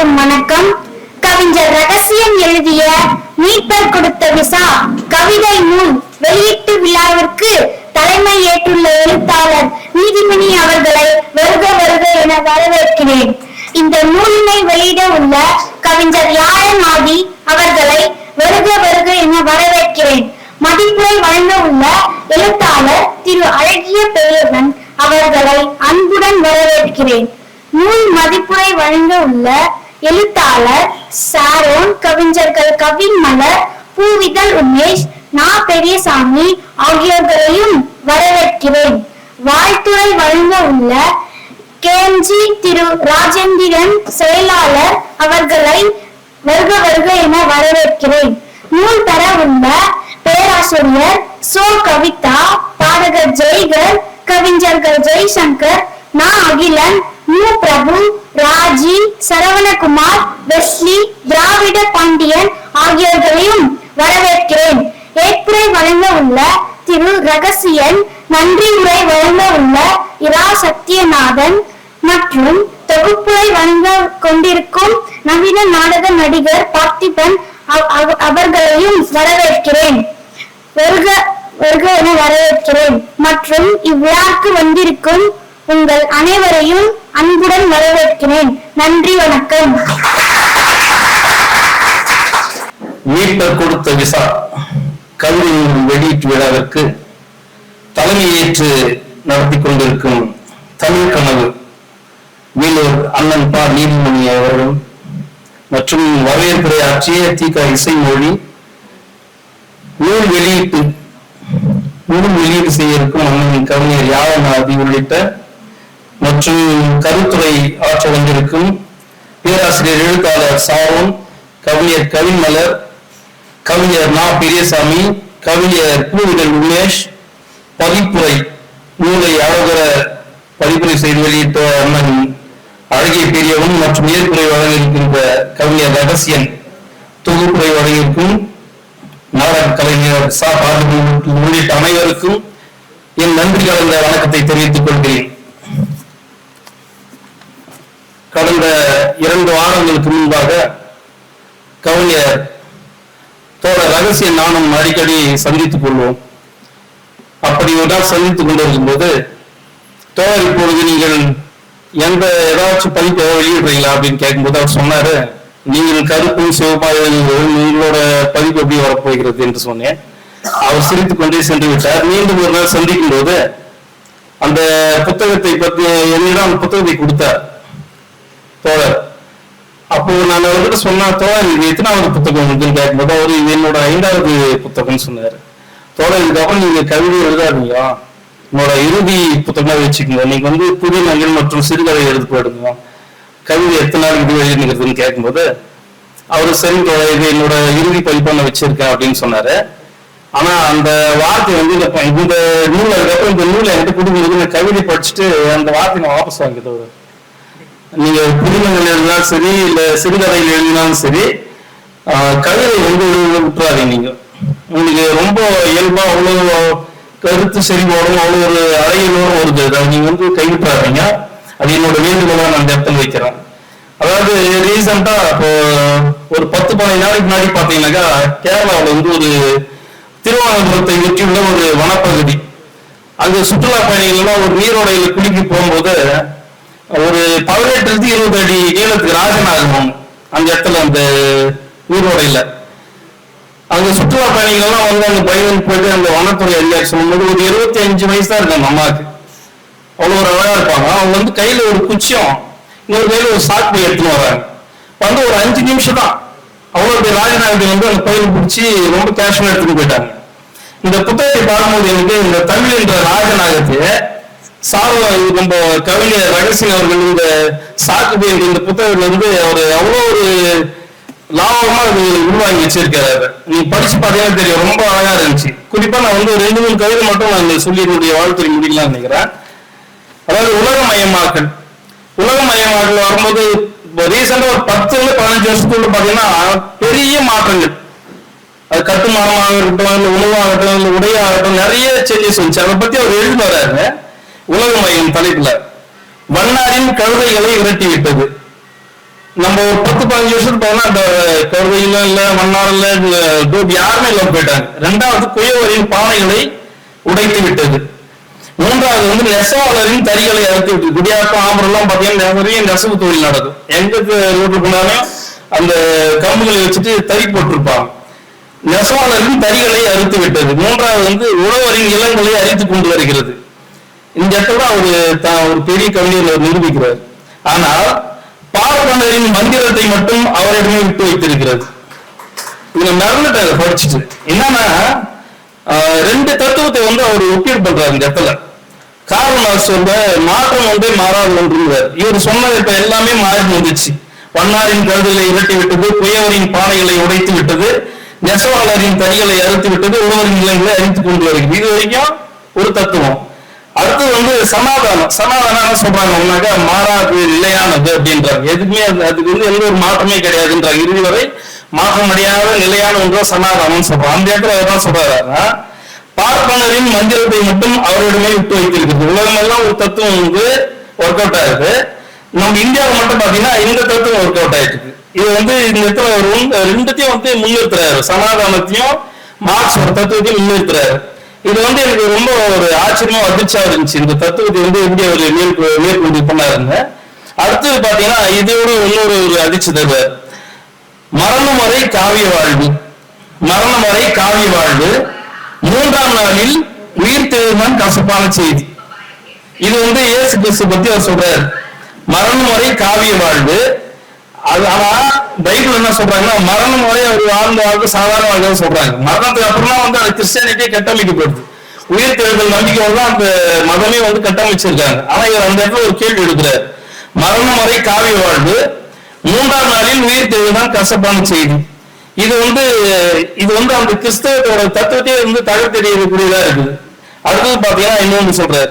அனைவருக்கும் வணக்கம். கவிஞர் ரகசியம் எழுதிய மீட்பர் கொடுத்த விசா கவிதை நூல் வெளியீட்டு விழாவிற்கு தலைமை ஏற்றுள்ள எழுத்தாளர் நீதிமணி அவர்களை வருக வருக என வரவேற்கிறேன். இந்த நூலினை வெளியிட உள்ள கவிஞர் யாழன் ஆதி அவர்களை வருக வருக என வரவேற்கிறேன். மதிப்புரை வழங்க உள்ள எழுத்தாளர் திரு அழகிய பெரியவன் அவர்களை அன்புடன் வரவேற்கிறேன். நூல் மதிப்புரை வழங்க உள்ள எழுத்தாளர் சாரோன் கவிஞர்கள் கவின் மலர் பூவிதழ் உமேஷ் நா பெரியசாமி ஆகியோர்களையும் வரவேற்கிறேன். வாழ்த்துரை வழங்க உள்ள கேஎம்ஜி திரு ராஜேந்திரன் செயலாளர் அவர்களை வருக வருக என வரவேற்கிறேன். நூல் பெற உள்ள பேராசிரியர் சோ கவிதா பாடகர் ஜெய்கர் கவிஞர்கள் ஜெய்சங்கர் நா அகிலன் மு பிரபு ராஜி சரவணகுமார் வெஸ்லி திராவிட பாண்டியன் ஆகியோர்களையும் வரவேற்கிறேன். ஏற்புரை வழங்க உள்ள திரு ரகசியன் நன்றி உரை வழங்க உள்ள இரா சத்யநாதன் மற்றும் தொகுப்புரை வழங்க கொண்டிருக்கும் நவீன நாடக நடிகர் பார்த்திபன் அவ- அவர்களையும் வரவேற்கிறேன். வருக வருக என வரவேற்கிறேன். மற்றும் இவ்விழாக்கு வந்திருக்கும் உங்கள் அனைவரையும் அன்புடன் வரவேற்கிறேன். நன்றி வணக்கம். மீட்பர் கொடுத்த விசா கல்வி வெளியீட்டு விழாவிற்கு தலைமையேற்று நடத்தி கொண்டிருக்கும் தமிழ் கனவு வீலூர் அண்ணன் பா. நீதிமணி அவர்களும் மற்றும் வரவேற்புரை ஆற்றிய தீகா இசைமொழி நூல் வெளியீட்டு நூல் வெளியீடு செய்ய இருக்கும் அண்ணன் கவிஞர் யாவநாதி உள்ளிட்ட மற்றும் கருத்துரை ஆற்ற வந்திருக்கும் பேராசிரியர் எழுத்தாளர் சாரோன் கவிஞர் கவிமலர் கவிஞர் நா. பெரியசாமி கவிஞர் பூவிடல் உமேஷ் பதிப்புரை நூலை அழகர பதிப்புரை செய்து வெளியிட்ட அண்ணன் அழகிய பெரியவன் மற்றும் ஏற்புரை வழங்கியிருக்கின்ற கவிஞர் ரகசியன் தொகுப்புரை வழங்கியிருக்கும் நாடக கலைஞர் சா. பாண்டி உள்ளிட்ட அனைவருக்கும் என் நன்றி கலந்த வணக்கத்தை தெரிவித்துக் கொள்கிறேன். கடந்த இரண்டு வாரங்களுக்கு முன்பாக கவிஞர் தோழர் ரகசிய நானும் அடிக்கடி சந்தித்துக் கொள்வோம். அப்படி ஒரு நாள் சந்தித்துக் கொண்டிருக்கும் போது தோழர் இப்பொழுது நீங்கள் எந்த ஏதாச்சும் பதிப்பை வெளியிடுறீங்களா? அப்படின்னு கேட்கும்போது அவர் சொன்னாரு நீங்கள் கருப்பும் சிவப்பாக உங்களோட பதிப்பு எப்படி வரப்போகிறது? என்று சொன்னேன். அவர் சிரித்துக் கொண்டே சென்று விட்டார். மீண்டும் ஒரு நாள் சந்திக்கும் போது அந்த புத்தகத்தை பற்றி என்னிடம் புத்தகத்தை கொடுத்தார். தோழர். அப்போ நான் அவர்கிட்ட சொன்னா தோழர் இது எத்தனாவது புத்தகம்? இருக்குன்னு கேட்கும்போது அவர் இது என்னோட ஐந்தாவது புத்தகம்னு சொன்னார். தோழர் இதுக்கப்புறம் நீங்க கவிதை எழுதாதீங்க. உங்களோட இறுதி புத்தகமாக வச்சுக்கோங்க. நீங்க வந்து புதிய நகல் மற்றும் சிறுகதை எழுதி போயிடுங்க கவிதை எத்தனை நாள் இது எழுதுங்கிறதுன்னு கேட்கும்போது அவர் சரி தோழர் இது என்னோட இறுதி பதிப்பான வச்சிருக்கேன் அப்படின்னு சொன்னாரு. ஆனா அந்த வார்த்தை வந்து இந்த ப- இந்த நூல் அதுக்கப்புறம் இந்த நூலை என்கிட்ட கொடுக்கும்போது நான் கவிதை படிச்சுட்டு அந்த வார்த்தையை நான் வாபஸ் வாங்கி நீங்க புதினங்கள் எழுதினாலும் சரி இல்ல சிறுகதைகள் எழுதினாலும் சரி ஆஹ் கவிதை வந்து விட்டுறாதீங்க நீங்க. உங்களுக்கு ரொம்ப இயல்பா அவ்வளவு கருத்து செறிவோடும் அவ்வளவு ஒரு அழகியலோடும் வருது. அதை நீங்க வந்து கைவிட்டுறாதீங்க. அது என்னோட வேண்டுகோளா நான் அந்த இடத்துல வைக்கிறேன். அதாவது ரீசெண்டா இப்போ ஒரு பத்து பதினஞ்சு நாளைக்கு முன்னாடி பாத்தீங்கன்னாக்கா கேரளாவில் வந்து ஒரு திருவனந்தபுரத்தை ஒட்டியுள்ள ஒரு வனப்பகுதி. அங்க சுற்றுலா பயணிகள் எல்லாம் ஒரு நீரோடையில குளிக்க போகும்போது ஒரு பதினெட்டு இருந்து இருபது அடி நீளத்துக்கு ராஜநாகமம் அந்த இடத்துல அந்த நீரோடையில அங்க சுற்றுலா பயணிகள்லாம் வந்து அங்க பயணம் போயிட்டு அந்த வனத்துறை அதிகாரி சொல்லும்போது ஒரு இருபத்தி அஞ்சு வயசு தான் இருக்கும் அம்மாவுக்கு. அவ்வளோ ஒரு அழகா இருப்பாங்க. அவங்க வந்து கையில ஒரு குச்சியம் இன்னொரு கையில ஒரு சாக்கு எடுத்துன்னு வராங்க. வந்து ஒரு அஞ்சு நிமிஷம் தான். அவ்வளோ பெரிய ராஜநாயகி வந்து அந்த பயிர் பிடிச்சி ரொம்ப கேஷுவலாக எடுத்துட்டு போயிட்டாங்க. இந்த புத்தகத்தை பார்க்கும்போது எனக்கு இந்த தமிழ் என்ற ராஜநாயகத்தை சார்வ நம்ம கவிஞர் ரகசிங் அவர்கள் இந்த சாக்கு இந்த புத்தகத்துல வந்து அவர் அவ்வளோ ஒரு லாபமா அது உருவாங்கி வச்சிருக்காரு. நீ நீங்க படிச்சு பார்த்தீங்கன்னா தெரியும் ரொம்ப அழகா இருந்துச்சு. குறிப்பா நான் வந்து ரெண்டு மூணு கவிதை மட்டும் நான் சொல்லி என்னுடைய வாழ்த்துறை முடிக்கலாம் நினைக்கிறேன். அதாவது உலகமயமாக்கல். உலகமயமாக்கல் வரும்போது ரீசெண்டா ஒரு பத்துல இருந்து பதினஞ்சு வருஷத்துக்குள்ள பாத்தீங்கன்னா பெரிய மாற்றங்கள். அது கட்டுமானமாக இருக்கட்டும் இல்ல உணவாகட்டும் இல்லை உடையாகட்டும் நிறைய சேஞ்சஸ் வந்துச்சு. அதை பத்தி அவர் எழுதி வர்றாரு உலகமயம் தலைப்புல. வண்ணாரின் கழுதைகளை விரட்டி விட்டது நம்ம ஒரு பத்து பதினஞ்சு வருஷத்துக்கு போனா அந்த கழுதையில இல்ல மன்னார் இல்ல யாருமே இல்லாம போயிட்டாங்க. ரெண்டாவது குயவரின் பானைகளை உடைத்து விட்டது மூன்றாவது வந்து நெசவாளரின் தறிகளை அறுத்து விட்டது குடியாத்தம் ஆம்பரெல்லாம் பாத்தீங்கன்னா நிறைய நெசவு தொழில் நடக்கும். எங்களுக்கு ரோட்ல போனாலும் அந்த கம்புகளை வச்சுட்டு தறி போட்டிருப்பாங்க. நெசவாளரின் தறிகளை அறுத்து விட்டது மூன்றாவது வந்து உழவரின் இளங்களை அரித்து கொண்டு வருகிறது. இந்த இடத்துல அவரு ஒரு பெரிய கவிஞர் நிரூபிக்கிறார். ஆனால் பார்ப்பனரின் மந்திரத்தை மட்டும் அவரிடமே விட்டு வைத்திருக்கிறது. இவங்க மறந்துட்டாங்க படிச்சுட்டு. என்னன்னா ஆஹ், ரெண்டு தத்துவத்தை வந்து அவர் ஒப்பீடு பண்றாரு இந்த இடத்துல. கார்ல் மார்க்ஸ் சொல்ற மாற்றம் ஒன்றே மாறாது ஒன்றுங்கிறார். இவர் சொன்னது இப்ப எல்லாமே மாறி வந்துச்சு வண்ணாரின் கருதலை இரட்டி விட்டது புயவரின் பானைகளை உடைத்து விட்டது நெசவாளரின் தறிகளை அறுத்து விட்டது உழவரின் நிலங்களை அறிந்து கொண்டு வருகிறது. இது வரைக்கும் ஒரு தத்துவம். அடுத்து வந்து சமாதானம். சமாதானம் என்ன சொல்றாங்கன்னாக்கா மாறாது நிலையானது அப்படின்றாங்க. எதுக்குமே அது- அதுக்கு வந்து எந்த ஒரு மாற்றமே கிடையாதுன்றாங்க. இறுதி வரை மாற்றம் அடையாத நிலையான ஒன்றா சமாதானம் சொல்றாங்க. அந்த இடத்துல அவர் என்ன சொல்றாருன்னா பார்ப்பனரின் மந்திரத்தை மட்டும் அவரிடமே விட்டு வைத்திருக்கிறது. உலகம் எல்லாம் ஒரு தத்துவம் வந்து ஒர்க் அவுட் ஆகுது. நம்ம இந்தியாவில் மட்டும் பாத்தீங்கன்னா இந்த தத்துவம் ஒர்க் அவுட் ஆயிருக்கு இது வந்து இந்த இடத்துல ஒரு ரெண்டுத்தையும் வந்து முன்னிறுத்துறாரு. சமாதானத்தையும் மார்க்ஸ் ஒரு தத்துவத்தையும் முன்னிறுத்துறாரு. இது வந்து எனக்கு ரொம்ப ஒரு ஆச்சரியமா அதிர்ச்சியா இருந்துச்சு. இந்த தத்துவத்தை வந்து எப்படி அவர் மேற்கொ- மேற்கொண்டு பண்ணாருங்க அடுத்தது பாத்தீங்கன்னா இதோட இன்னொரு ஒரு அதிர்ச்சி தருவார் மரணம் வரை காவிய வாழ்வு. மரணம் வரை காவிய வாழ்வு. மூன்றாம் நாளில் உயிர் தெழுதான் கசப்பான செய்தி. இது வந்து இயேசு கிறிஸ்து பத்தி அவர் சொல்றாரு. மரணம் வரை காவிய வாழ்வு. அது ஆனா பைபிள் என்ன சொல்றாங்கன்னா மரணம் வரை அவர் வாழ்ந்த வாழ்க்கை சாதாரண வாழ்க்கை சொல்றாங்க. மரணத்துக்கு அப்புறம் தான் வந்து அது கிறிஸ்டியானிட்டியே கட்டமைக்கப்படுது உயிர் தேர்தல் நம்பிக்கையோட தான் அந்த மதமே வந்து கட்டமைச்சிருக்காங்க. ஆனா இவர் அந்த இடத்துல ஒரு கேள்வி எடுக்கிறார் மரணம் வரை காவிய வாழ்வு மூன்றாம் நாளில் உயிர் தெழுதான் கசப்பான செய்தி. இது வந்து இது வந்து அந்த கிறிஸ்தவத்தோட தத்துவத்தையே வந்து தகர்த்தெறியக்கூடியதா இருக்குது. அடுத்தது பாத்தீங்கன்னா இன்னொன்று சொல்றாரு.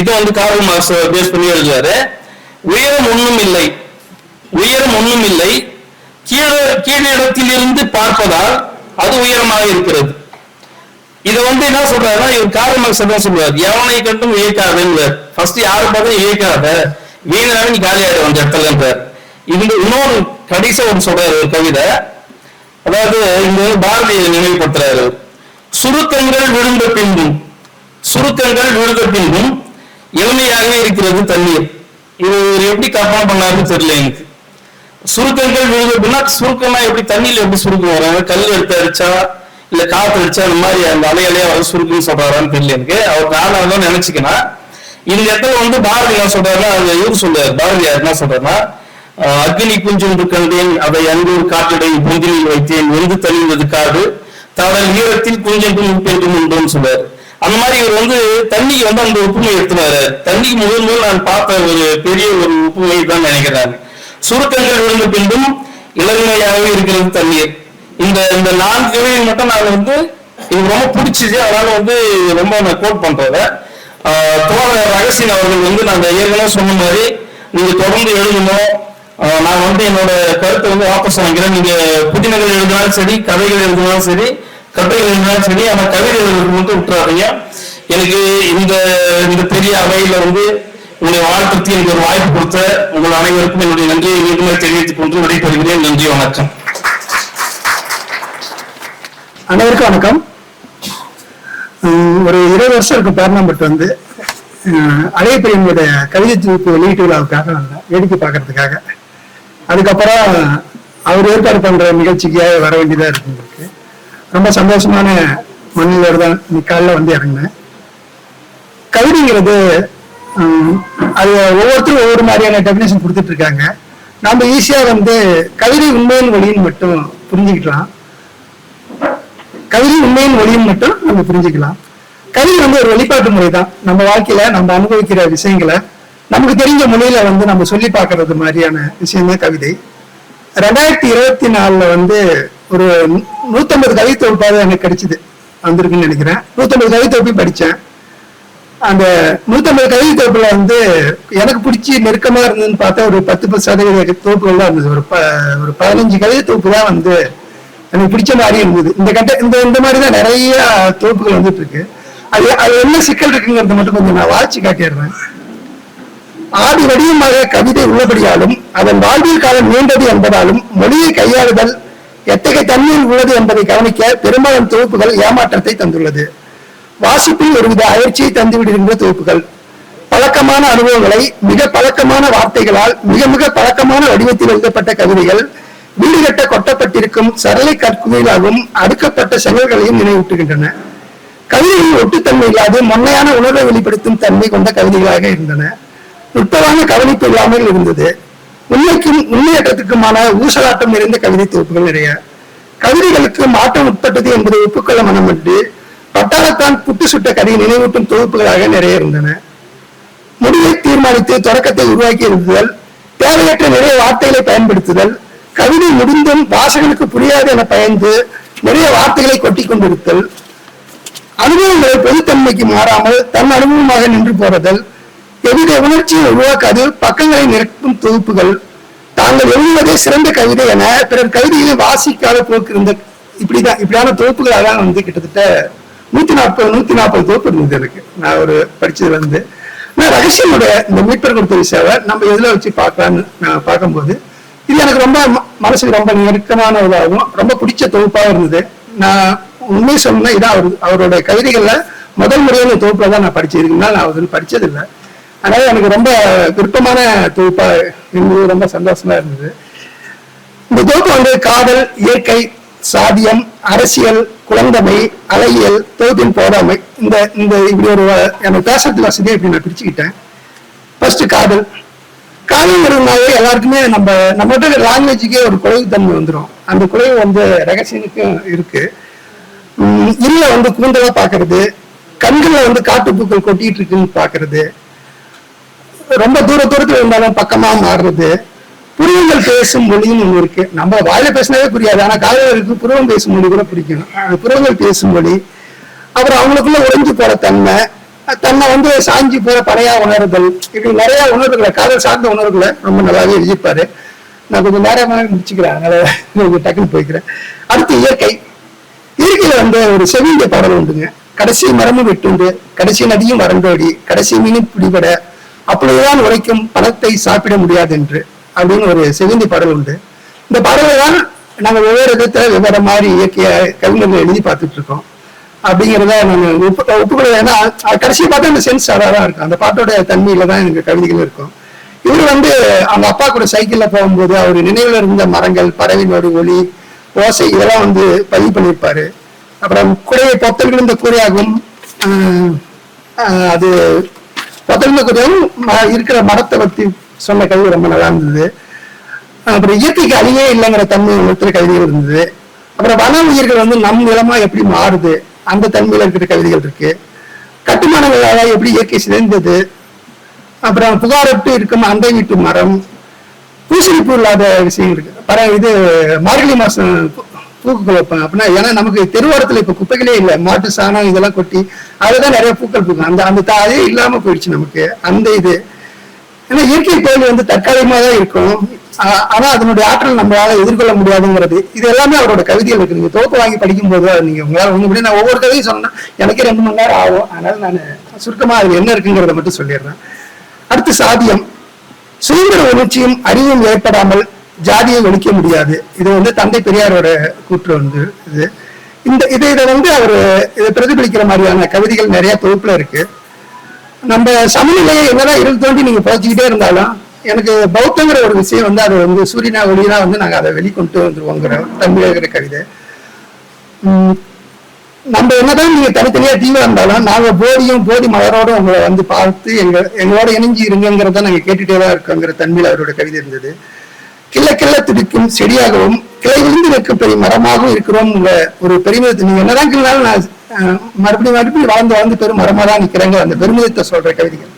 இது வந்து கார்ல் மார்க்ஸ் பேஸ் பண்ணி எழுதுவாரு உயரம் ஒண்ணும் இல்லை. உயரம் ஒன்றும் இல்லை கீழே கீழிடத்திலிருந்து பார்ப்பதால் அது உயரமாக இருக்கிறது. இதை வந்து என்ன சொல்றாருன்னா இவர் காரணமாக மார்க்ஸ் தான் சொல்லுவார் எவனை கண்டும் இயக்காதுங்கிறார் ஃபர்ஸ்ட் யாரை பார்த்தா இயக்காத வீணாவே நீ காலியாயிடும் அந்த இடத்துலன்றார். இது இன்னொரு கடைசியா ஒன்று சொல்றாரு ஒரு கவிதை. அதாவது இங்க பாரதியை நினைவுபடுத்துறாரு. சுருக்கங்கள் விழுந்த பின்பும் சுருக்கங்கள் விழுந்த பின்பும் எளிமையாக இருக்கிறது தண்ணீர். இது எப்படி கற்பனை பண்ணாருன்னு தெரியல எனக்கு. சுருக்கங்கள் விழுந்த பின்னா சுருக்கம்னா எப்படி தண்ணியில எப்படி சுருக்கம் வரும் கல் எடுத்து அடிச்சா இல்ல காத்து அடிச்சா அந்த மாதிரி அந்த அலையலையா வர சுருக்குன்னு சொல்றாரான்னு தெரியல எனக்கு. அவர் நானும் தான் நினைச்சுக்கணும். இந்த இடத்துல வந்து பாரதி என்ன சொல்றாருன்னா இவர் சொல்றாரு. பாரதியார் என்ன சொல்றாருன்னா அக்னி குஞ்சொன்று கண்டேன் அதை அன்பூர் காற்றடை பொந்திலில் வைத்தேன் வெந்து தணிந்தது காடு தடல் ஈரத்தில் குஞ்சென்றும் உப்பென்றும் உண்டுன்னு சொல்றாரு. அந்த மாதிரி இவர் வந்து தண்ணிக்கு வந்து அந்த ஒப்புமை எடுத்துனாரு தண்ணிக்கு முதல் முதல் நான் பார்த்த ஒரு பெரிய ஒரு ஒப்புமை தான் நினைக்கிறாங்க. சுருக்கங்கள் விழுந்த பின்பும் இளமையாகவே இருக்கிறது தண்ணீர். இந்த இந்த நான்கு கவிதை மட்டும் நான் வந்து எனக்கு ரொம்ப பிடிச்சிது. அதனால வந்து ரொம்ப நான் கோட் பண்றத. ஆஹ் தோழர் ரகசியன் அவர்கள் வந்து நான் ஏற்கனவே சொன்ன மாதிரி நீங்க தொடர்ந்து எழுதணும். நான் வந்து என்னோட கருத்தை வந்து வாபஸ் வாங்கிக்கிறேன். நீங்க புதினங்கள் எழுதினாலும் சரி கதைகள் எழுதினாலும் சரி கதைகள் எழுதினாலும் சரி ஆனா கவிதை எழுதுறது மட்டும் விட்டுறாதீங்க எனக்கு இந்த இந்த பெரிய அவையில வந்து உங்களை வாழ்த்துக்கு எனக்கு ஒரு வாய்ப்பு கொடுத்த உங்கள் அனைவருக்கும் என்னுடைய நன்றியை மீண்டும் தெரிவித்துக் கொண்டு விடைபெறுகிறேன். நன்றி வணக்கம். அனைவருக்கும் வணக்கம். ஒரு இருபது வருஷம் இருக்கும் பேர்னாம்பட்டு வந்து அஹ், அழகப்பெரியனுடைய கவிதை தொகுப்பு வெளியீட்டு விழாவுக்காக வந்தேன் வேடிக்கை பார்க்கறதுக்காக. அதுக்கப்புறம் அவர் ஏற்பாடு பண்ற நிகழ்ச்சிக்காக வர வேண்டியதா இருக்கு உங்களுக்கு. ரொம்ப சந்தோஷமான மண்ணிலோடு தான் இன்னைக்கு காலில் வந்து இறங்கினேன். கவிதைங்கிறது அது ஒவ்வொருத்தரும் ஒவ்வொரு மாதிரியான டெபினேஷன் கொடுத்துட்டு இருக்காங்க நம்ம ஈஸியா வந்து கவிதை உண்மையின் வழின்னு மட்டும் புரிஞ்சுக்கலாம் கவிதை உண்மையின் ஒளியும் மட்டும் நம்ம புரிஞ்சுக்கலாம். கவிதை வந்து ஒரு வெளிப்பாட்டு முறை தான் நம்ம வாழ்க்கையில நம்ம அனுபவிக்கிற விஷயங்களை நமக்கு தெரிஞ்ச மொழியில வந்து நம்ம சொல்லி பார்க்கறது மாதிரியான விஷயம் தான் கவிதை. ரெண்டாயிரத்தி இருபத்தி நாலுல வந்து ஒரு நூத்தம்பது கவிதை எனக்கு கிடைச்சது. வந்திருக்குன்னு நினைக்கிறேன். நூத்தம்பது கவிதை தொகுப்பையும் படித்தேன். அந்த நூத்தம்பது கவிதை தொகுப்புல வந்து எனக்கு பிடிச்சி நெருக்கமா இருந்ததுன்னு பார்த்தா ஒரு பத்து பத்து சதவீத தொகுப்புகள் தான் இருந்தது. ஒரு ப ஒரு பதினஞ்சு கவிதை தொகுப்பு தான் வந்து எனக்கு பிடிச்ச மாதிரி இருந்தது. இந்த கட்ட இந்த இந்த மாதிரி தான் நிறைய தொகுப்புகள் வந்துட்டு இருக்கு. அது அது என்ன சிக்கல் இருக்குங்கிறத மட்டும் கொஞ்சம் நான் வாட்சி காட்டிடுறேன். ஆடு வடிவமாக கவிதை உள்ளபடியாலும் அதன் வாழ்வியல் காலம் நீண்டது என்பதாலும் மொழியை கையாளுதல் எத்தகைய தன்மையில் உள்ளது என்பதை கவனிக்க பெரும்பாலும் தொகுப்புகள் ஏமாற்றத்தை தந்துள்ளது. வாசிப்பில் ஒருவித அயற்சியை தந்துவிடுகின்ற தொகுப்புகள். பழக்கமான அனுபவங்களை மிக பழக்கமான வார்த்தைகளால் மிக மிக பழக்கமான வடிவத்தில் எழுதப்பட்ட கவிதைகள் வீடு கட்ட கொட்டப்பட்டிருக்கும் சரளை கற்குமையிலாகவும் அடுக்கப்பட்ட செங்கல்களையும் நினைவூட்டுகின்றன. கவிதையின் ஒட்டுத்தன்மை இல்லாது மொன்னையான உணர்வை வெளிப்படுத்தும் தன்மை கொண்ட கவிதைகளாக இருந்தன. நுட்பமான கவனிப்பு இல்லாமல் இருந்தது. உண்மைக்கும் உண்மையற்றத்துக்குமான ஊசலாட்டம் நிறைந்த கவிதை தொகுப்புகள் நிறைய. கவிதைகளுக்கு மாற்றம் உட்பட்டது என்பதை ஒப்புக்கொள்ள மனமன்று பட்டாளத்தான் புட்டு சுட்ட கதையை நினைவூட்டும் தொகுப்புகளாக நிறைய இருந்தன. முடிவை தீர்மானித்து தொடக்கத்தை உருவாக்கி எழுதுதல் தேவையற்ற நிறைய வார்த்தைகளை பயன்படுத்துதல் கவிதை முடிந்தும் வாசகனுக்கு புரியாது என பயந்து நிறைய வார்த்தைகளை கொட்டி கொண்டிருத்தல் அனுபவங்களை பொதுத்தன்மைக்கு மாறாமல் தன் அனுபவமாக நின்று போறதல் எவ்வித உணர்ச்சியை உருவாக்காது பக்கங்களை நிரப்பும் தொகுப்புகள் தாங்கள் எழுதுவதே சிறந்த கவிதை என பிறர் கவிதையை வாசிக்காத போக்கு இருந்த இப்படிதான் இப்படியான தொகுப்புகளாக வந்து கிட்டத்தட்ட நூத்தி நாற்பது நூத்தி நாற்பது தொகுப்பு இருந்தது எனக்கு. நான் ஒரு படிச்சதுல இருந்து. நான் ரகசியமுடைய இந்த மீட்பர் கொடுத்த சேவை நம்ம எதுல வச்சு பார்க்கலான்னு நான் பார்க்கும்போது இது எனக்கு ரொம்ப ம- மனசுக்கு ரொம்ப நெருக்கமான இதாகவும் ரொம்ப பிடிச்ச தொகுப்பாக இருந்தது. நான் உண்மை சொன்னா இதான் அவர் அவரோட கவிதைகள்ல முதல் முறையான தொகுப்புல தான் நான் படிச்சிருக்கேன்னா நான் அதில் படிச்சதில்லை. அதனால எனக்கு ரொம்ப விருப்பமான தொகுப்பா இருந்தது. ரொம்ப சந்தோஷமா இருந்தது. இந்த தொகுப்பு வந்து காதல் இயற்கை சாதியம் அரசியல் குழந்தமை அலையியல் தொகுப்பின் போதாமை இந்த இந்த இப்படி ஒரு வ- எனக்கு பேசுறது வசதியை இப்படி நான் பிரிச்சுக்கிட்டேன். ஃபர்ஸ்ட் காதல். காதல்ங்கிறதுனாலே எல்லாருக்குமே நம்ம நம்மகிட்ட லாங்குவேஜுக்கே ஒரு குறைவு தன்மை வந்துடும் அந்த குறைவு வந்து ரகசியனுக்கும் இருக்கு. இல்ல வந்து கூந்தலா பாக்குறது கண்களில் வந்து காட்டுப்பூக்கள் கொட்டிட்டு இருக்குன்னு பாக்குறது ரொம்ப தூர தூரத்துல இருந்தாலும் பக்கமா மாறுறது புருவங்கள் பேசும் மொழின்னு ஒண்ணு இருக்கு. நம்ம வாயில பேசினாவே புரியாது. ஆனா காதலருக்கு புருவம் பேசும் மொழி கூட பிடிக்கும் புருவங்கள் பேசும் மொழி அப்புறம் அவங்களுக்குள்ள உறைஞ்சு போற தன்மை தன்னை வந்து சாஞ்சி போற பழையா உணர்தல் இப்படி நிறைய உணர்வுகளை காதல் சார்ந்த உணர்வுகளை ரொம்ப நல்லாவே எழுதிப்பாரு. நான் கொஞ்சம் நேரம் முடிச்சுக்கிறேன். அதனால கொஞ்சம் டக்குன்னு போய்க்கிறேன். அடுத்து இயற்கை. இயற்கையில வந்து ஒரு செவிய பாடல் உண்டுங்க. கடைசி மரமும் வெட்டுண்டு கடைசி நதியும் வறண்டோடி கடைசி மீனும் பிடிபட அப்படியேதான் உழைக்கும் பணத்தை சாப்பிட முடியாது என்று. அப்படின்னு ஒரு செவிந்தி பாடல் உண்டு. இந்த பாடலை தான் நாங்கள் வெவ்வேறு விதத்தில் வெவ்வேறு மாதிரி இயக்கிய கவிஞர்கள் எழுதி பார்த்துட்டு இருக்கோம். அப்படிங்கிறத நான் ஒப்பு ஒப்புக்கொள்ள ஏன்னா கடைசியை பார்த்தா அந்த சென்ஸ் அழகாக தான் இருக்கும். அந்த பாட்டோட தன்மையில தான் எனக்கு கவிதைகள் இருக்கும். இவர் வந்து அவங்க அப்பா கூட சைக்கிளில் போகும்போது அவர் நினைவில் இருந்த மரங்கள் பறவையினோட ஒளி ஓசை இதெல்லாம் வந்து பதிவு பண்ணியிருப்பாரு. அப்புறம் குறையை பொத்தல் விழுந்த கூரையாகும் அது பொத்தல் விழுந்த ம- இருக்கிற மரத்தை பற்றி சொன்ன கவிதை ரொம்ப நல்லா இருந்தது. அப்புறம் இயற்கைக்கு அழியே இல்லைங்கிற தன்மை ஒருத்தர் கவிதைகள் இருந்தது. அப்புறம் வன உயிர்கள் வந்து நம் நிலமா எப்படி மாறுது? அந்த தன்மையில இருக்கிற கவிதைகள் இருக்கு. கட்டுமானங்களால எப்படி இயற்கை சிதைந்தது? அப்புறம் புகாரட்டு இருக்கும் அண்டை வீட்டு மரம் பூசணிப்பு இல்லாத விஷயம் இருக்கு. பர இது மார்கழி மாசம் பூக்கள் வைப்பாங்க. அப்படின்னா ஏன்னா நமக்கு தெருவோரத்துல இப்ப குப்பைகளே இல்லை. மாட்டு சாணம் இதெல்லாம் கொட்டி அதுதான் நிறைய பூக்கள் பூக்கும். அந்த அந்த தா- அதே இல்லாம போயிடுச்சு நமக்கு. அந்த இது. ஏன்னா இயற்கை பேர் வந்து தற்காலிகமாக தான் இருக்கும் ஆனா அதனுடைய ஆற்றல் நம்மளால எதிர்கொள்ள முடியாதுங்கிறது இது எல்லாமே அவரோட கவிதையில் இருக்கு நீங்க தொகுப்பு வாங்கி படிக்கும் போது நீங்க உங்களால் ஒண்ணு முடியும் நான் ஒவ்வொரு கதையும் சொன்னா எனக்கே ரெண்டு மணி நேரம் ஆகும். அதனால நான் சுருக்கமா அது என்ன இருக்குங்கிறத மட்டும் சொல்லிடுறேன். அடுத்து சாதியம். சுதந்திர உணர்ச்சியும் அறிவும் ஏற்படாமல் ஜாதியை ஒழிக்க முடியாது. இது வந்து தந்தை பெரியாரோட கூற்று வந்து இது. இந்த இதை இதை வந்து அவர் இதை பிரதிபலிக்கிற மாதிரியான கவிதைகள் நிறைய தொகுப்புல இருக்கு. நம்ம சமநிலையை என்னதான் இருள் தோண்டி நீங்க புதைச்சிக்கிட்டே இருந்தாலும் எனக்கு பௌத்தங்கிற ஒரு விஷயம் வந்து அது வந்து சூரியனா ஒளினா வந்து நாங்கள் அதை வெளிக்கொண்டு வந்துருவோங்கிற தமிழகிற கவிதை. நம்ம என்னதான் நீங்க தனித்தனியா தீவிரம் இருந்தாலும் நாங்க போதியும் போதி மலரோட உங்களை வந்து பார்த்து எங்க எங்களோட இணைஞ்சு இருங்கிறத நாங்க கேட்டுட்டே தான் இருக்கோங்கிற தன்மையில் அவரோட கவிதை இருந்தது. கிள்ள கிள்ள துடிக்கும் செடியாகவும் கிளை விழுந்து நிற்கும் பெரிய மரமாகவும் இருக்கிறோம் உங்க ஒரு பெருமிதத்தை நீங்க என்னதான் கிள்ளாலும் நான் மறுபடியும் மறுபடியும் வளர்ந்து வளர்ந்து பெரும் மரமாக தான் நிற்கிறாங்க அந்த பெருமிதத்தை சொல்ற கவிதைகள்.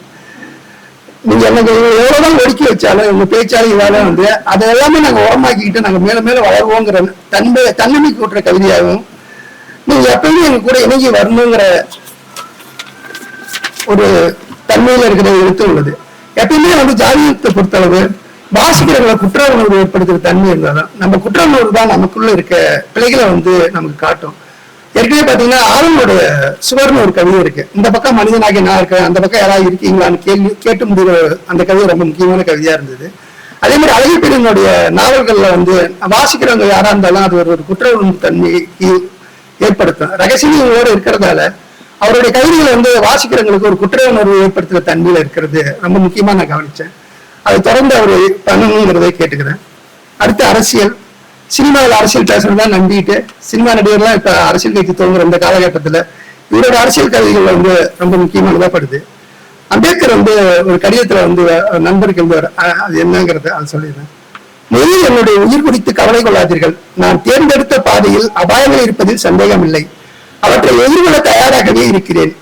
நீங்க எனக்கு எவ்வளவுதான் ஒடுக்கி வச்சாலும் உங்க பேச்சாலும் இதாலும் வந்து அதை எல்லாமே நாங்க உரமாக்கிக்கிட்டு நாங்க மேல மேல வளருவோங்கிற தன்மை தன்னமை கூட்டுற கவிதையாகவும் நீங்க எப்பயுமே எங்க கூட இணங்கி வரணுங்கிற ஒரு தன்மையில இருக்கிற எழுத்து உள்ளது. எப்பயுமே வந்து ஜாதியத்தை பொறுத்தளவு வாசிக்கிறவங்களை குற்ற உணர்வு ஏற்படுத்துற தன்மை இருந்தாதான் நம்ம குற்ற உணர்வு தான் நமக்குள்ள இருக்க பிழைகளை வந்து நமக்கு காட்டும். ஏற்கனவே பார்த்தீங்கன்னா ஆளுநருடைய சுவர்னு ஒரு கவிதை இருக்கு. இந்த பக்கம் மனிதனாகி நான் இருக்கேன் அந்த பக்கம் யாராவது இருக்கீங்களான்னு கேள்வி கேட்டு முடிகிற அந்த கவிதை ரொம்ப முக்கியமான கவிதையா இருந்தது. அதே மாதிரி அழகிய பெரியனுடைய நாவல்களில் வந்து வாசிக்கிறவங்க யாரா இருந்தாலும் அது ஒரு ஒரு குற்ற உணர்வு தன்மைக்கு ஏற்படுத்தும். ரகசியங்களோடு இருக்கிறதால அவருடைய கவிதைகளை வந்து வாசிக்கிறவங்களுக்கு ஒரு குற்ற உணர்வு ஏற்படுத்துகிற தன்மையில் இருக்கிறது. ரொம்ப முக்கியமாக நான் கவனிச்சேன். அதை தொடர்ந்து அவர் பண்ணணுங்கிறதை கேட்டுக்கிறேன். அடுத்து அரசியல். சினிமாவில் அரசியல் பேசுறதா நம்பிட்டு சினிமா நடிகர்லாம் இப்ப அரசியல் கட்சி துவங்குற இந்த காலகட்டத்துல இவரோட அரசியல் கதைகள் வந்து ரொம்ப முக்கியமானதா படுது. அம்பேத்கர் வந்து ஒரு கடிதத்துல வந்து நண்பர்கள் நண்பருக்கு எழுதுவார் அது என்னங்கிறத அது சொல்லிடுறேன். முதலில் என்னுடைய உயிர் குறித்து கவலை கொள்ளாதீர்கள். நான் தேர்ந்தெடுத்த பாதையில் அபாயங்கள் இருப்பதில் சந்தேகமில்லை. அவற்றை எதிர்கொள்ள தயாராகவே இருக்கிறேன்.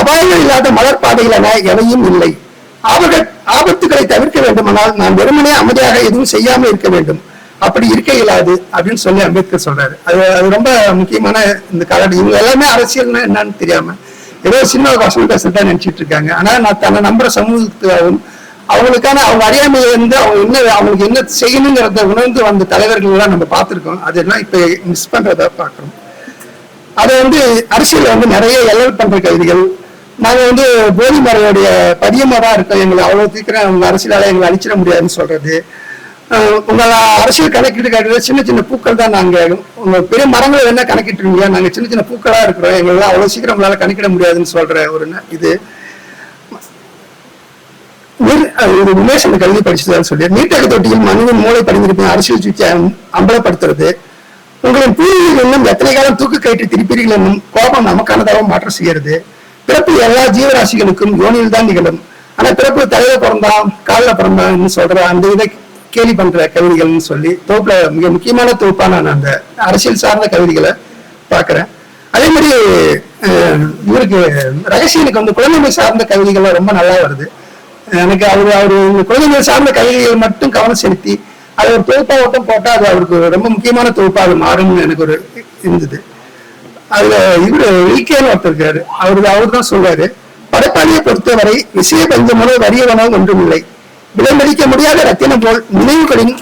அபாயங்கள் இல்லாத மலர் பாதைகள் என எவையும் இல்லை. ஆபக ஆபத்துகளை தவிர்க்க வேண்டுமானால் நான் வெறுமனே அமைதியாக எதுவும் செய்யாமல் இருக்க வேண்டும். அப்படி இருக்க இயலாது அப்படின்னு சொல்லி அம்பேத்கர் சொல்றாரு. அது அது ரொம்ப முக்கியமான இந்த காலகட்டம் இவங்க எல்லாமே அரசியல்னா என்னன்னு தெரியாம ஏதோ சின்ன வசனம் பேசுறதா நினைச்சிட்டு இருக்காங்க. ஆனா நான் தன்னை நம்புற சமூகத்துக்காகவும் அவங்களுக்கான அவங்க அறியாமையை வந்து அவங்க என்ன அவங்களுக்கு என்ன செய்யணுங்கிறத உணர்ந்து வந்த தலைவர்கள் எல்லாம் நம்ம பார்த்திருக்கோம். அதெல்லாம் இப்ப மிஸ் பண்றதா பாக்குறோம் அதை வந்து அரசியல் வந்து நிறைய எல்லல் பண்ற கைதிகள் நாங்க வந்து போதி மறையோடைய பதியமா தான் இருக்கோம். எங்களை அவ்வளவு சீக்கிரம் அவங்க அரசியலால எங்களை அழிச்சிட முடியாதுன்னு சொல்றது. அஹ் அரசியல் கணக்கிட்டு காட்டுறது சின்ன சின்ன பூக்கள் தான் நாங்கள் உங்கள் பெரிய மரங்கள் என்ன கணக்கிட்டுருங்க நாங்கள் சின்ன சின்ன பூக்களாக இருக்கிறோம். எங்களெல்லாம் அவ்வளோ சீக்கிரம் உங்களால் கணக்கிட முடியாதுன்னு சொல்கிற ஒரு ந- இது. ஒரு உமேஷ் அந்த கல்வி படிச்சதான் சொல்லி நீட்டக தொட்டியில் மனிதன் மூளை படிந்திருப்பேன் அரசியல் சுற்றி அம்பலப்படுத்துறது. உங்களின் பூர்வீகம் இன்னும் எத்தனை காலம் தூக்கு கயிற்று திருப்பீர்கள் என்னும் கோபம் நமக்கானதாக மாற்றம் செய்கிறது. பிறப்பு எல்லா ஜீவராசிகளுக்கும் யோனியில் தான் நிகழும். ஆனா பிறப்பு தலையில பிறந்தான் காலில் பிறந்தான்னு சொல்ற அந்த இதை கேலி பண்ற கவிதைகள்னு சொல்லி தொகுப்புல மிக முக்கியமான தொகுப்பா நான் அந்த அரசியல் சார்ந்த கவிதைகளை பாக்குறேன் அதே மாதிரி இவருக்கு ரகசியனுக்கு வந்து குழந்தைகள் சார்ந்த கவிதைகள்லாம் ரொம்ப நல்லா வருது. எனக்கு அவர் அவரு குழந்தைகள் சார்ந்த கவிதைகள் மட்டும் கவனம் செலுத்தி அது ஒரு தொகுப்பா மட்டும் போட்டா அது அவருக்கு ரொம்ப முக்கியமான தொகுப்பா அது மாறும்னு எனக்கு ஒரு இருந்தது. அதுல இவரு வில்கேன்னு ஒருத்தர் இருக்காரு. அவரு அவர் தான் சொல்றாரு படைப்பாளியை பொறுத்தவரை விஷய பஞ்சமனோ வரியவனோ ஒன்றுமில்லை. விலைமதிக்க முடியாத ரத்தினம் போல் நினைவுகளின்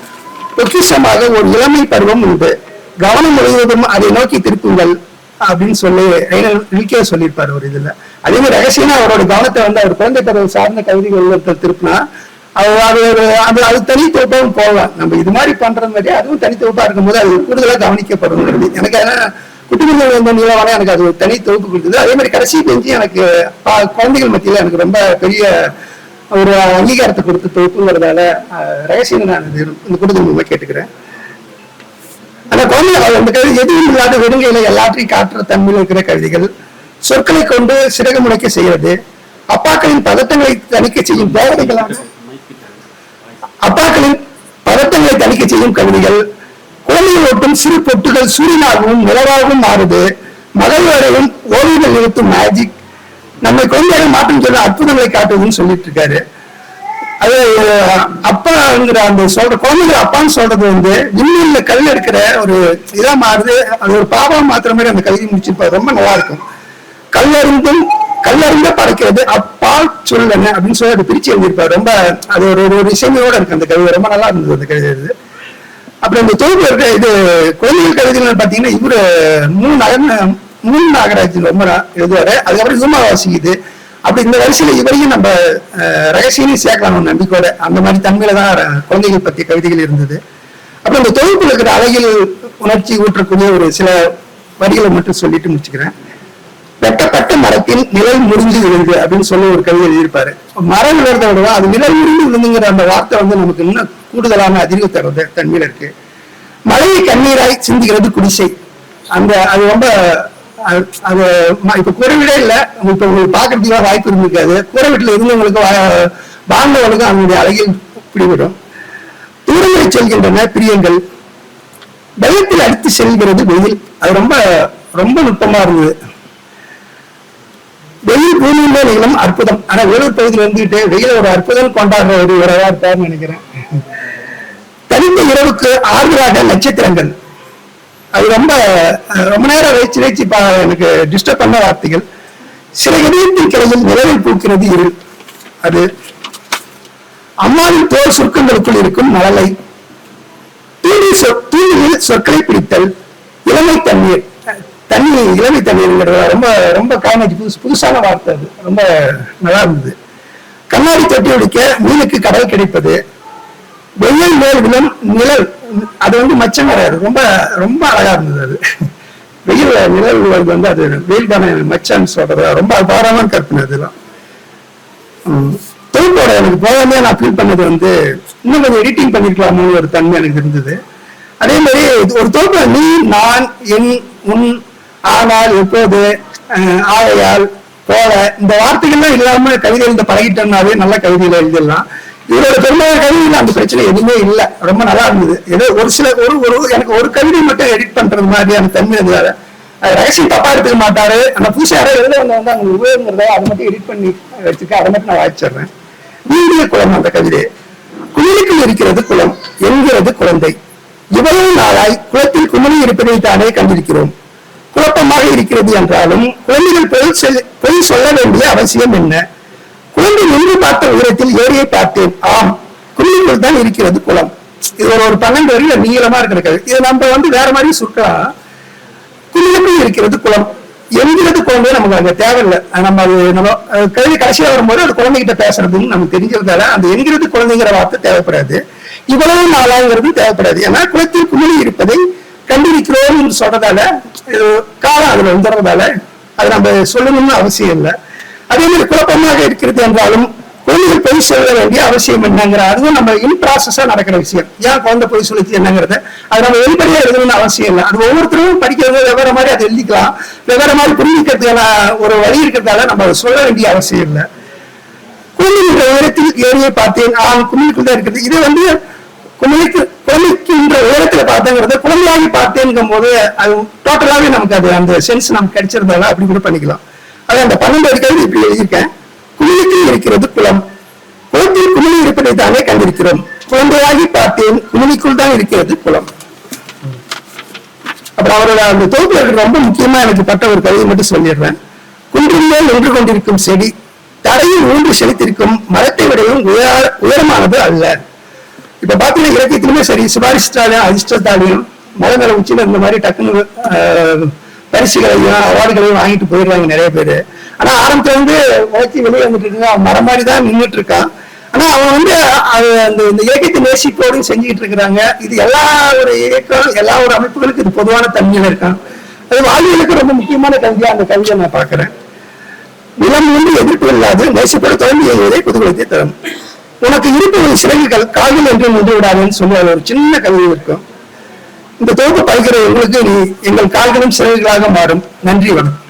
பொக்கிஷமாக ஒரு இளமை பருவம் உண்டு. கவனம் முழுவதும் அதை நோக்கி திருப்புங்கள் அப்படின்னு சொல்லி வில்கே சொல்லியிருப்பார் ஒரு இதுல. அதே மாதிரி ரகசியமா அவரோட கவனத்தை வந்து அவர் குழந்தை பருவம் சார்ந்த கவிதைகள் ஒருத்தர் திருப்பினா அவர் அது அது அது தனித்தொகுப்பாகவும் போகலாம் நம்ம இது மாதிரி பண்றது மாதிரி அதுவும் இருக்கும் இருக்கும்போது அது கூடுதலா கவனிக்கப்படும் எனக்கு ஏன்னா குட்டிமணிகள் வந்து நீளவான எனக்கு அது தனி தொகுப்பு கொடுத்தது. அதே மாதிரி கடைசி பெஞ்சு எனக்கு பா- குழந்தைகள் மத்தியில எனக்கு ரொம்ப பெரிய ஒரு அங்கீகாரத்தை கொடுத்த தொகுப்புங்கிறதால ரகசியம் இந்த கூட்டத்தின் மூலமா கேட்டுக்கிறேன். அந்த குழந்தைகள் அந்த கவிதை எதுவும் இல்லாத வெறுங்கையில எல்லாத்தையும் காட்டுற தன்மையில் இருக்கிற கவிதைகள் சொற்களை கொண்டு சிறகு முளைக்க செய்யறது அப்பாக்களின் பதட்டங்களை தணிக்கை செய்யும் தேவதைகளான அப்பாக்களின் பதட்டங்களை தணிக்கை செய்யும் கவிதைகள் குழந்தைகள் ஓட்டும் சிறு பொட்டுகள் சூரியனாகவும் நிலவாகவும் மாறுது மகள் வரையும் ஓவியங்கள் நிறுத்தும் மேஜிக் நம்மை குழந்தைகள் மாற்றம் சொல்ல அற்புதங்களை காட்டுதுன்னு சொல்லிட்டு இருக்காரு. அது அப்பாங்கிற அந்த சொல்ற குழந்தைகள் அப்பான்னு சொல்றது வந்து விண்ணில் கல் எடுக்கிற ஒரு இதா மாறுது. அது ஒரு பாவம் மாத்திர மாதிரி அந்த கவிதை முடிச்சிருப்பாரு. ரொம்ப நல்லா இருக்கும். கல்லறிந்தும் கல்லறிந்த படைக்கிறது அப்பால் சொல்லன அப்படின்னு சொல்லி அதை பிரிச்சு எழுதியிருப்பாரு. ரொம்ப அது ஒரு ஒரு இசைமையோட இருக்கு அந்த கவிதை ரொம்ப நல்லா இருந்தது அந்த கவிதை அப்புறம் இந்த தொகுப்பு இருக்க இது குழந்தைகள் கவிதைகள் பாத்தீங்கன்னா இவரு மூணு நகர் முன் நாகராஜ் ரொம்ப எழுதுவாரு. அதுக்கப்புறம் சும்மா வாசிக்குது. அப்படி இந்த வரிசையில இவரையும் நம்ம அஹ், சேர்க்கலாம் நம்பிக்கையோட அந்த மாதிரி தன்மையில தான் குழந்தைகள் பற்றிய கவிதைகள் இருந்தது. அப்புறம் இந்த தொகுப்புல இருக்கிற அழகில் உணர்ச்சி ஊற்றக்கூடிய ஒரு சில வரிகளை மட்டும் சொல்லிட்டு முடிச்சுக்கிறேன். வெட்டப்பட்ட மரத்தில் நிழல் முறிஞ்சு விழுந்து அப்படின்னு சொல்லி ஒரு கவிதை எழுதியிருப்பாரு. மரம் விழுறத விட அது நிழல் முறிஞ்சு விழுந்துங்கிற அந்த வார்த்தை வந்து நமக்கு இன்னும் கூடுதலான அதிர்வு தருவது தன்மையில இருக்கு. மழையை கண்ணீராய் சிந்துகிறது குடிசை. அந்த அது ரொம்ப அது இப்ப குறைவிடே இல்ல. இப்ப உங்களுக்கு பாக்குறதுக்கு வாய்ப்பு இருந்திருக்காது. குறைவிட்டுல இருந்தவங்களுக்கு வா- வாழ்ந்தவங்களுக்கு அவங்களுடைய அழகில் பிடிபடும். தூரமே செல்கின்றன பிரியங்கள். வெள்ளத்தில் அடித்து செல்கிறது வெயில். அது ரொம்ப ரொம்ப நுட்பமா இருந்தது. வெயில் பூமியில நீளம் அற்புதம். ஆனா வேலூர் பகுதியில் வந்துகிட்டு வெயில் ஒரு அற்புதம் கொண்டாடுற ஒரு உறவா இருப்பார்னு நினைக்கிறேன். தனித்த இரவுக்கு ஆறுதலாக நட்சத்திரங்கள். அது ரொம்ப ரொம்ப நேரம் வச்சு வச்சு எனக்கு டிஸ்டர்ப் பண்ண வார்த்தைகள். சில இணையத்தின் கிளையில் நிலவில் பூக்கிறது இரு அது அம்மாவின் தோல் சுருக்கங்களுக்குள் இருக்கும் மழலை தூணில் சொ- சொற்களை பிடித்தல். இளமை தண்ணீர் தண்ணி இளமை தண்ணீர்ங்கிறது ரொம்ப ரொம்ப காமெடி புதுசு புதுசான வார்த்தை அது. ரொம்ப நல்லா இருந்தது. கண்ணாடி தொட்டி ஒடிக்க மீனுக்கு கடல் கிடைப்பது. வெயில் மேல் விழும் நிழல். அது வந்து மச்சம் கிடையாது. ரொம்ப ரொம்ப அழகா இருந்தது அது. வெயில் நிழல் விழுவது வந்து அது வெயில் தானே மச்சான்னு சொல்றது ரொம்ப அபாரமான கற்பனை அதெல்லாம். தொழிலோட எனக்கு போகாமே நான் ஃபீல் பண்ணது வந்து இன்னும் கொஞ்சம் எடிட்டிங் பண்ணிருக்கலாமோ ஒரு தன்மை எனக்கு இருந்தது. அதே மாதிரி ஒரு தொகுப்பு நீ நான் என் உன் ஆனால் எப்போது அஹ், ஆகையால் போல இந்த வார்த்தைகள்லாம் இல்லாம கவிதை எழுத பழகிட்டோம்னாவே நல்ல கவிதையில எழுதிடலாம். இவரோட பெரும்பாலான கவிதையில அந்த பிரச்சனை எதுவுமே இல்லை. ரொம்ப நல்லா இருந்தது. ஏதோ ஒரு சில ஒரு ஒரு எனக்கு ஒரு கவிதை மட்டும் எடிட் பண்றது மாதிரியான தன்மை இருந்தாரு அது ரகசியம் தப்பா எடுத்துக்க மாட்டாரு. அந்த புதுசா எழுத வந்து வந்து அவங்க உபயோகங்கிறத அதை மட்டும் எடிட் பண்ணி வச்சுக்க அதை மட்டும் நான் வாய்ச்சிடுறேன் நீடிய குளம் அந்த கவிதை. குளிருக்குள் இருக்கிறது குளம் என்கிறது குழந்தை. இவ்வளவு நாளாய் குளத்தில் குமிழி இருப்பதை தானே கண்டிருக்கிறோம். குழப்பமாக இருக்கிறது என்றாலும் குழந்தைகள் பொய் பொய் சொல்ல வேண்டிய அவசியம் என்ன? குழந்தை நின்று பார்த்த உயரத்தில் ஏரியை பார்த்தேன். ஆம் குழிக்குள் தான் இருக்கிறது குளம். இது ஒரு ஒரு பன்னெண்டு வரையில நீளமா இருக்கிற கதை இது நம்ம வந்து வேற மாதிரி சுற்றலாம் குழிக்குள் இருக்கிறது குளம். எங்கிறது குழந்தை நமக்கு அங்க தேவையில்லை. நம்ம அது நம்ம கல்வி கடைசியா வரும்போது அது குழந்தைகிட்ட பேசுறதுன்னு நமக்கு தெரிஞ்சதால அந்த எங்கிறது குழந்தைங்கிற வார்த்தை தேவைப்படாது. இவ்வளவு நாளாங்கிறது தேவைப்படாது. ஏன்னா குளத்தில் குமிழி இருப்பதை கண்டிருக்கிறோம் சொல்றதால காலம் அதுல வந்துடுறதால அது நம்ம சொல்லணும்னு அவசியம் இல்லை. அதே மாதிரி குழப்பமாக இருக்கிறது என்றாலும் குழந்தைகள் பொய் சொல்ல வேண்டிய அவசியம் என்னங்கிற அதுவும் நம்ம இன் ப்ராசஸா நடக்கிற விஷயம். ஏன் குழந்தை பொய் சொல்லிச்சு என்னங்கிறத? அது நம்ம வெளிப்படையா எழுதணும்னு அவசியம் இல்லை. அது ஒவ்வொருத்தரும் படிக்கிறது வெவ்வேறு மாதிரி அதை எழுதிக்கலாம். வெவ்வேறு மாதிரி புரிஞ்சுக்கிறதுக்கான ஒரு வழி இருக்கிறதால நம்ம அதை சொல்ல வேண்டிய அவசியம் இல்லை. குழந்தைகின்ற உயரத்தில் ஏறியை பார்த்தேன். ஆண் குமிழுக்குள் தான் இருக்குது. இது வந்து குமிழுக்கு குழந்தைக்கின்ற உயரத்துல பார்த்தேங்கிறத குழந்தையாகி பார்த்தேங்கும் போது அது டோட்டலாவே நமக்கு அது அந்த சென்ஸ் நமக்கு கிடைச்சிருந்தால அப்படி கூட பண்ணிக்கலாம். அது அந்த பன்னெண்டு அடிக்கடி இப்படி எழுதியிருக்கேன். குமிழுக்கு இருக்கிறது குளம். குளத்தில் குமிழி இருப்பதை தானே கண்டிருக்கிறோம். குழந்தையாகி பார்த்தேன் குமிழிக்குள் தான் இருக்கிறது குளம். அப்புறம் அவரோட அந்த தொகுப்புல இருக்கிற ரொம்ப முக்கியமா எனக்கு பட்ட ஒரு கதையை மட்டும் சொல்லிடுறேன். குன்றின் மேல் நின்று கொண்டிருக்கும் செடி தரையில் ஊன்று செலுத்திருக்கும் மரத்தை விடவும் உயர உயரமானது அல்ல. இப்ப பாத்தீங்கன்னா இலக்கியத்திலுமே சரி சுபாரிஷ்டாலையும் அதிர்ஷ்டத்தாலையும் மரங்களை மேல இந்த மாதிரி டக்குன்னு பரிசுகளையும் அவார்டுகளையும் வாங்கிட்டு போயிடுறாங்க நிறைய பேரு. ஆனா ஆரம்பத்துல இருந்து உழைச்சி வெளியே வந்துட்டு இருக்காங்க. அவன் மரம் மாதிரி தான் நின்றுட்டு இருக்கான். ஆனா அவன் வந்து அது அந்த இந்த இயக்கத்தை நேசிப்போடும் செஞ்சுக்கிட்டு இருக்கிறாங்க. இது எல்லா ஒரு இயக்கம் எல்லா ஒரு அமைப்புகளுக்கும் இது பொதுவான தன்மையில இருக்கான். அது வாழ்வியலுக்கு ரொம்ப முக்கியமான கல்வியா அந்த கல்வியை நான் பாக்குறேன் நிலம் வந்து எதிர்ப்பு இல்லாது நேசிப்போட தொடர்ந்து எழுவதை புதுகுலத்தை தரும். உனக்கு இருப்பது சிறகுகள் காகில் என்று நின்று விடாதுன்னு சொல்லி ஒரு சின்ன கவிதை இருக்கும். இந்த தொகுப்பு படிக்கிற உங்களுக்கு நீ எங்கள் கால்களும் சிறகுகளாக மாறும். நன்றி வணக்கம்.